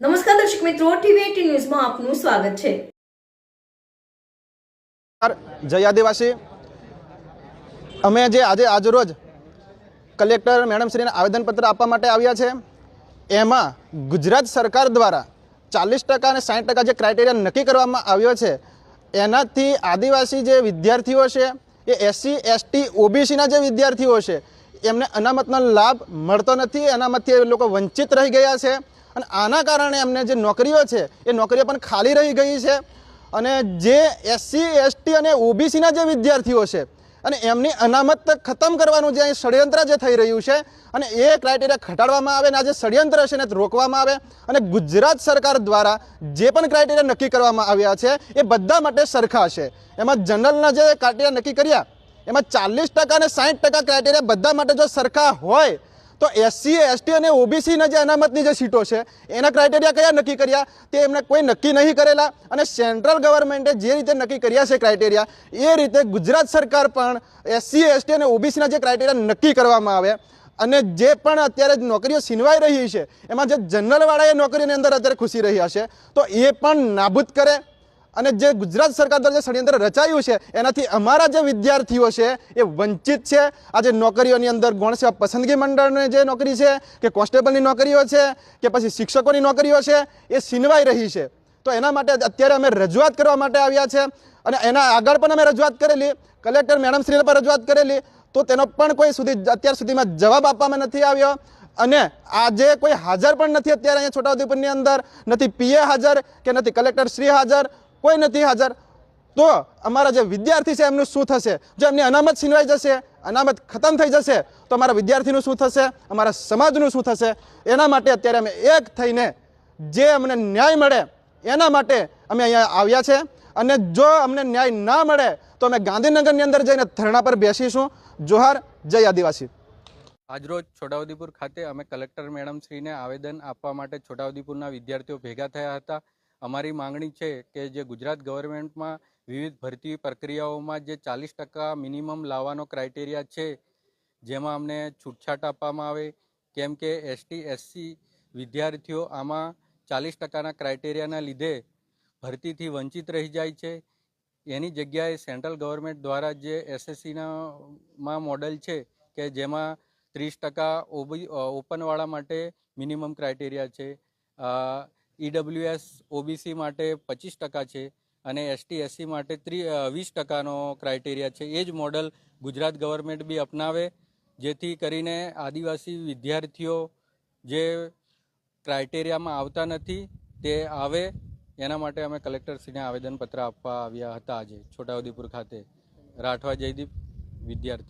નમસ્કાર દર્શક મિત્રો, ટીવી ન્યૂઝમાં આપનું સ્વાગત છે. જય આદિવાસી. અમે જે આજે આજરોજ કલેક્ટર મેડમશ્રીને આવેદનપત્ર આપવા માટે આવ્યા છે, એમાં ગુજરાત સરકાર દ્વારા ચાલીસ ટકા અને સાઠ ટકા જે ક્રાઇટેરિયા નક્કી કરવામાં આવ્યો છે, એનાથી આદિવાસી જે વિદ્યાર્થીઓ છે, એ એસસી એસટી ઓબીસીના જે વિદ્યાર્થીઓ છે, એમને અનામતનો લાભ મળતો નથી અનામતથી એ લોકો વંચિત રહી ગયા છે. અને આના કારણે એમને જે નોકરીઓ છે, એ નોકરીઓ પણ ખાલી રહી ગઈ છે. અને જે એસસી એસટી અને ઓબીસીના જે વિદ્યાર્થીઓ છે, અને એમની અનામત ખતમ કરવાનું જે અહીં ષડયંત્ર જે થઈ રહ્યું છે, અને એ ક્રાઇટેરિયા ઘટાડવામાં આવે અને આ જે ષડયંત્ર છે એને રોકવામાં આવે. અને ગુજરાત સરકાર દ્વારા જે પણ ક્રાઇટેરિયા નક્કી કરવામાં આવ્યા છે, એ બધા માટે સરખા છે. એમાં જનરલના જે ક્રાઇટેરિયા નક્કી કર્યા, એમાં ચાલીસ ટકા અને સાઠ ટકા ક્રાઇટેરિયા બધા માટે જો સરખા હોય તો એસસી એસટી અને ઓબીસીના જે અનામતની જે સીટો છે, એના ક્રાઇટેરિયા કયા નક્કી કર્યા? તે એમને કોઈ નક્કી નહીં કરેલા અને સેન્ટ્રલ ગવર્મેન્ટે જે રીતે નક્કી કર્યા છે ક્રાઇટેરિયા એ રીતે ગુજરાત સરકાર પણ એસસી એસટી અને ઓબીસીના જે ક્રાઇટેરિયા નક્કી કરવામાં આવે. અને જે પણ અત્યારે નોકરીઓ છીનવાઈ રહી છે, એમાં જે જનરલવાળા એ નોકરીની અંદર અત્યારે ખુશી રહ્યા છે, તો એ પણ નાબૂદ કરે. અને જે ગુજરાત સરકાર દ્વારા જે ષડયંત્ર રચાયું છે, એનાથી અમારા જે વિદ્યાર્થીઓ છે, એ વંચિત છે. આજે નોકરીઓની અંદર ગૌણ સેવા પસંદગી મંડળની જે નોકરી છે, કે કોન્સ્ટેબલની નોકરીઓ છે, કે પછી શિક્ષકોની નોકરીઓ છે, એ છીનવાઈ રહી છે. તો એના માટે અત્યારે અમે રજૂઆત કરવા માટે આવ્યા છે અને એના આગળ પણ અમે રજૂઆત કરેલી. કલેક્ટર મેડમશ્રીને પણ રજૂઆત કરેલી. તો તેનો પણ કોઈ સુધી અત્યાર સુધીમાં જવાબ આપવામાં નથી આવ્યો. અને આજે કોઈ હાજર પણ નથી અત્યારે અહીંયા છોટાઉદેપુરની અંદર. નથી પીએ હાજર કે નથી કલેક્ટર શ્રી હાજર. કોઈ નથી હાજર. તો અમારા જે વિદ્યાર્થી છે, એમનું શું થશે? જો એમની અનામત છીનવાઈ જશે, અનામત ખતમ થઈ જશે, તો અમારા વિદ્યાર્થીનું શું થશે? અમારા સમાજનું શું થશે? એના માટે અત્યારે અમે એક થઈને જે અમને ન્યાય મળે, એના માટે અમે અહીંયા આવ્યા છે. અને જો અમને ન્યાય ના મળે, તો અમે ગાંધીનગરની અંદર જઈને ધરણા પર બેસીશું. જોહાર, જય આદિવાસી. આજરોજ છોટાઉદેપુર ખાતે અમે કલેક્ટર મેડમ શ્રીને આવેદન આપવા માટે છોટાઉદેપુરના વિદ્યાર્થીઓ ભેગા થયા હતા. અમારી માંગણી છે કે જે ગુજરાત ગવર્મેન્ટમાં વિવિધ ભરતી પ્રક્રિયાઓમાં જે ચાલીસ ટકા મિનિમમ લાવવાનો ક્રાઇટેરિયા છે, જેમાં અમને છૂટછાટ આપવામાં આવે, કેમ કે એસટી, એસસી વિદ્યાર્થીઓ આમાં ચાલીસ ટકાના ક્રાઇટેરિયાના લીધે ભરતીથી વંચિત રહી જાય છે. એની જગ્યાએ સેન્ટ્રલ ગવર્મેન્ટ દ્વારા જે એસએસસીના માં મોડલ છે કે જેમાં ત્રીસ ટકા ઓબી ઓપનવાળા માટે મિનિમમ ક્રાઇટેરિયા છે. ઈડબ્લ્યુએસ, ઓબીસી માટે પચીસ ટકા છે અને એસટી, એસસી માટે ત્રી વીસ ટકાનો ક્રાઇટેરિયા છે. એ જ મોડલ ગુજરાત ગવર્મેન્ટ બી અપનાવે, જેથી કરીને આદિવાસી વિદ્યાર્થીઓ જે ક્રાઇટેરિયામાં આવતા નથી, તે આવે. એના માટે અમે કલેક્ટરશ્રીને આવેદનપત્ર આપવા આવ્યા હતા આજે છોટાઉદેપુર ખાતે. રાઠવા જયદીપ, વિદ્યાર્થી.